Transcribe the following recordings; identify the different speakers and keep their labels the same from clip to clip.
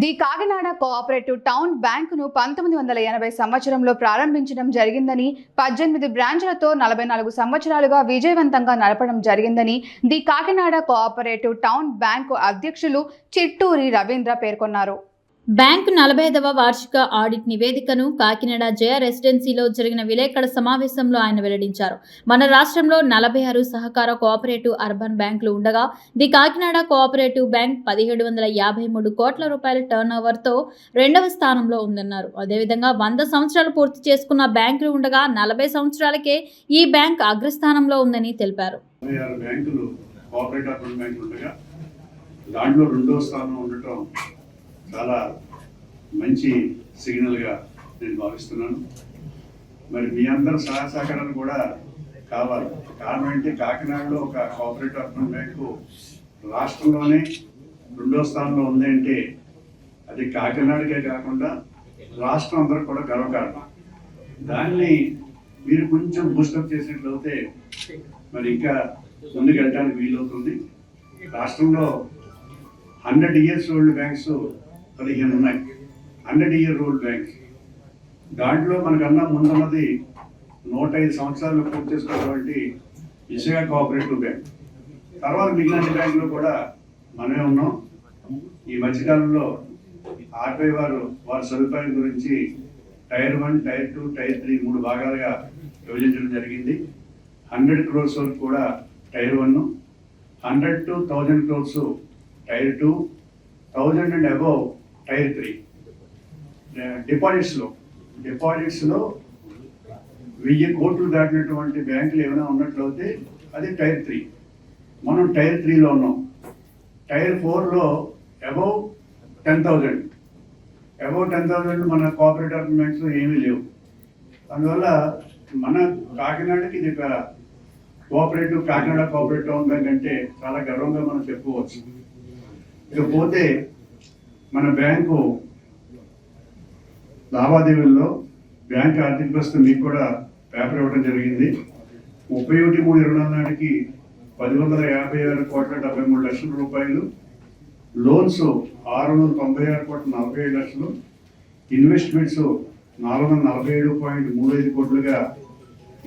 Speaker 1: The Kakinada cooperative town బ్యాంకును పంతొమ్మిది వందల ఎనభై సంవత్సరంలో ప్రారంభించడం జరిగిందని పద్దెనిమిది బ్రాంచ్లతో నలభై నాలుగు సంవత్సరాలుగా విజయవంతంగా నడపడం జరిగిందని the Kakinada cooperative town bank అధ్యక్షులు చిట్టూరి రవీంద్ర పేర్కొన్నారు.
Speaker 2: బ్యాంకు నలభై ఐదవ వార్షిక ఆడిట్ నివేదికను కాకినాడ జయ రెసిడెన్సీలో జరిగిన విలేకరుల సమావేశంలో ఆయన వెల్లడించారు. మన రాష్ట్రంలో నలభై ఆరు సహకార కోఆపరేటివ్ అర్బన్ బ్యాంకులు ఉండగా ది కాకినాడ కోఆపరేటివ్ బ్యాంక్ పదిహేడు వందల యాభై మూడు కోట్ల రూపాయల టర్న్ ఓవర్తో రెండవ స్థానంలో ఉందన్నారు. అదేవిధంగా వంద సంవత్సరాలు పూర్తి చేసుకున్న బ్యాంకులు ఉండగా నలభై సంవత్సరాలకే ఈ బ్యాంక్ అగ్రస్థానంలో ఉందని తెలిపారు.
Speaker 3: దాంట్లో రెండో స్థానం ఉండటం చాలా మంచి సిగ్నల్గా నేను భావిస్తున్నాను. మరి మీ అందరి సహాయ సహకారాలు కూడా కావాలి. కారణం ఏంటి? కాకినాడలో ఒక కోఆపరేటివ్ అర్బన్ బ్యాంకు రాష్ట్రంలోనే రెండో స్థానంలో ఉంది అంటే అది కాకినాడకే కాకుండా రాష్ట్రం అందరికి కూడా గర్వకారణం. దాన్ని మీరు కొంచెం బూస్టప్ చేసినట్లయితే మరి ఇంకా ముందుకెళ్ళడానికి వీలవుతుంది. రాష్ట్రంలో హండ్రెడ్ ఇయర్స్ ఓల్డ్ బ్యాంక్స్ పదిహేను ఉన్నాయి. Hundred year old bank. దాంట్లో మనకన్నా ముందున్నది నూట ఐదు సంవత్సరాలు పూర్తి చేసుకున్నటువంటి విశాఖ కోఆపరేటివ్ బ్యాంక్. తర్వాత మిగిలిన బ్యాంకులో కూడా మనమే ఉన్నాం. ఈ మధ్యకాలంలో ఆర్బీఐ వారు వారి సదుపాయం గురించి tier one tier two tier three మూడు భాగాలుగా విభజించడం జరిగింది. హండ్రెడ్ క్రోర్స్ వరకు కూడా tier one hundred to thousand crores tier two thousand and above tier three. డిపాజిట్స్లో. డిపాజిట్స్లో వెయ్యి కోట్లు దాటినటువంటి బ్యాంకులు ఏమైనా ఉన్నట్లయితే అది టైర్ త్రీ. మనం టైర్ త్రీలో ఉన్నాం. టైర్ ఫోర్లో above ten thousand. Above ten thousand మన కోఆపరేటివ్ బ్యాంక్స్లో ఏమీ లేవు. అందువల్ల మన కాకినాడకి ఇది ఒక cooperative Kakinada cooperative town bank అంటే చాలా గర్వంగా మనం చెప్పుకోవచ్చు. ఇకపోతే మన బ్యాంకు లావాదేవీల్లో బ్యాంక్ ఆర్థిక వ్యవస్థ మీకు కూడా పేపర్ ఇవ్వడం జరిగింది. ముప్పై ఒకటి మూడు ఇరవై నాలుగు నాటికి పది వందల యాభై ఆరు కోట్ల డెబ్బై మూడు లక్షల రూపాయలు. లోన్స్ ఆరు వందల తొంభై ఆరు కోట్ల నలభై ఏడు లక్షలు. ఇన్వెస్ట్మెంట్స్ నాలుగు వందల నలభై ఏడు పాయింట్ మూడు ఐదు కోట్లుగా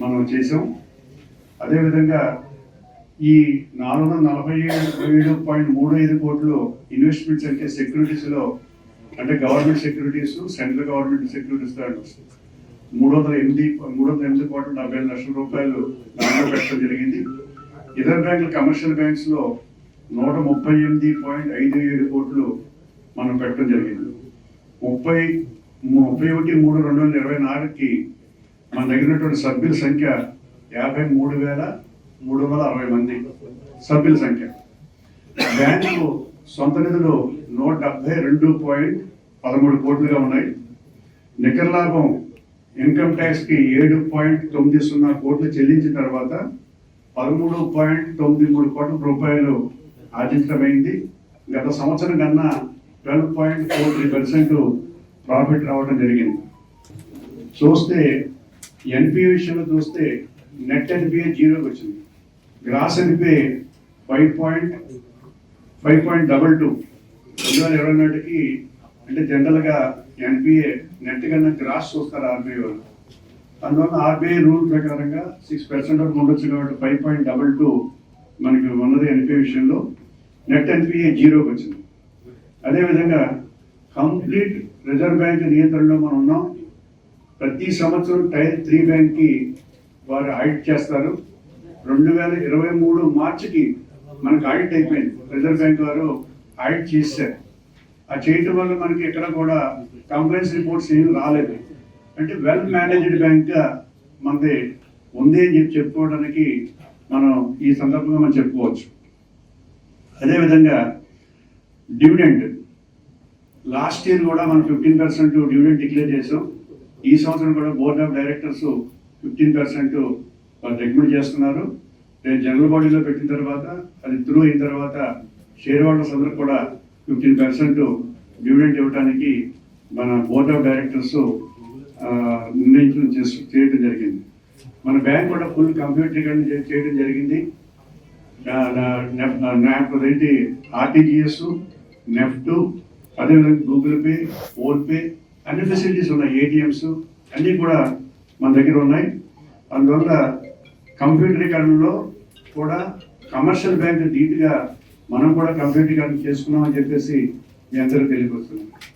Speaker 3: మనం చేసాం అదేవిధంగా ఈ నాలుగు వందల నలభై ఏడు ఏడు పాయింట్ మూడు ఐదు కోట్లు ఇన్వెస్ట్మెంట్స్ అంటే సెక్యూరిటీస్లో అంటే government securities central government securities దాంట్లో మూడు వందల ఎనిమిది మూడు వందల ఎనిమిది కోట్ల డెబ్బై ఐదు లక్షల రూపాయలు దాంట్లో పెట్టడం జరిగింది. ఇతర బ్యాంకులు కమర్షియల్ బ్యాంక్స్లో నూట ముప్పై ఎనిమిది పాయింట్ ఐదు ఏడు కోట్లు మనం పెట్టడం జరిగింది. ముప్పై ముప్పై ఒకటి మూడు రెండు వేల ఇరవై నాలుగుకి మన దగ్గర ఉన్నటువంటి సభ్యుల సంఖ్య యాభై మూడు వేల మూడు వందల అరవై మంది సభ్యుల సంఖ్య. బ్యాంకు సొంత నిధులు నూట డెబ్బై రెండు పాయింట్ పదమూడు కోట్లుగా ఉన్నాయి. నికర లాభం ఇన్కమ్ ట్యాక్స్కి ఏడు పాయింట్ తొమ్మిది సున్నా కోట్లు చెల్లించిన తర్వాత పదమూడు పాయింట్ తొమ్మిది మూడు కోట్ల రూపాయలు ఆర్జించడమైంది గత సంవత్సరం కన్నా twelve point four three percent profit రావడం జరిగింది. చూస్తే ఎన్పిఏ విషయంలో చూస్తే నెట్ ఎన్పిఏ జీరోకి వచ్చింది. గ్రాస్ అయితే five point five point double two రెండు వేల ఇరవై నాటికి అంటే జనరల్గా ఎన్పిఏ నెట్ కన్నా గ్రాస్ చూస్తారు ఆర్బీఐ వాళ్ళు. అందువల్ల ఆర్బీఐ రూల్ ప్రకారంగా సిక్స్ పర్సెంట్ వరకు ఉండొచ్చు కాబట్టి ఫైవ్ పాయింట్ డబల్ టూ మనకి ఉన్నది ఎన్పిఏ విషయంలో. నెట్ ఎన్పిఏ జీరోకి వచ్చింది. అదేవిధంగా కంప్లీట్ రిజర్వ్ బ్యాంక్ నియంత్రణలో మనం ఉన్నాం. ప్రతి సంవత్సరం టైర్ త్రీ బ్యాంక్కి వారు హైట్ చేస్తారు. రెండు వేల ఇరవై మూడు మార్చికి మనకు ఆడిట్ అయిపోయింది. రిజర్వ్ బ్యాంక్ వారు ఆడిట్ చేశారు. ఆ చేయటం వల్ల మనకి ఎక్కడ కూడా కంప్లైంట్స్ రిపోర్ట్స్ ఏం రాలేదు. అంటే వెల్ మేనేజ్డ్ బ్యాంక్గా మనది ఉంది అని చెప్పి చెప్పుకోవడానికి మనం ఈ సందర్భంగా మనం చెప్పుకోవచ్చు. అదేవిధంగా డివిడెండ్ లాస్ట్ ఇయర్ కూడా మనం ఫిఫ్టీన్ పర్సెంట్ డివిడెండ్ డిక్లేర్ చేసాం ఈ సంవత్సరం కూడా board of directors fifteen percent వాళ్ళు రికమెండ్ చేస్తున్నారు. నేను జనరల్ బాడీలో పెట్టిన తర్వాత అది త్రూ అయిన తర్వాత షేర్ హోల్డర్స్ అందరూ కూడా ఫిఫ్టీన్ పర్సెంట్ డివిడెంట్ ఇవ్వడానికి మన బోర్డ్ ఆఫ్ డైరెక్టర్స్ నిర్ణయించడం చేసు చేయడం జరిగింది. మన బ్యాంక్ కూడా ఫుల్ కంప్యూటరీకరణ చేయడం జరిగింది. నా- నా- నాకు ఏంటి ఆర్టీజీఎస్ నెఫ్ట్ అదేవిధంగా గూగుల్ పే ఫోన్పే అన్ని ఫెసిలిటీస్ ఉన్నాయి. ఏటీఎంస్ అన్నీ కూడా మన దగ్గర ఉన్నాయి. అందువల్ల కంప్యూటరీకరణలో కూడా కమర్షియల్ బ్యాంక్ ధీటుగా మనం కూడా కంప్యూటరీకరణ చేసుకున్నామని చెప్పేసి మీ అందరూ తెలియపరుస్తున్నాం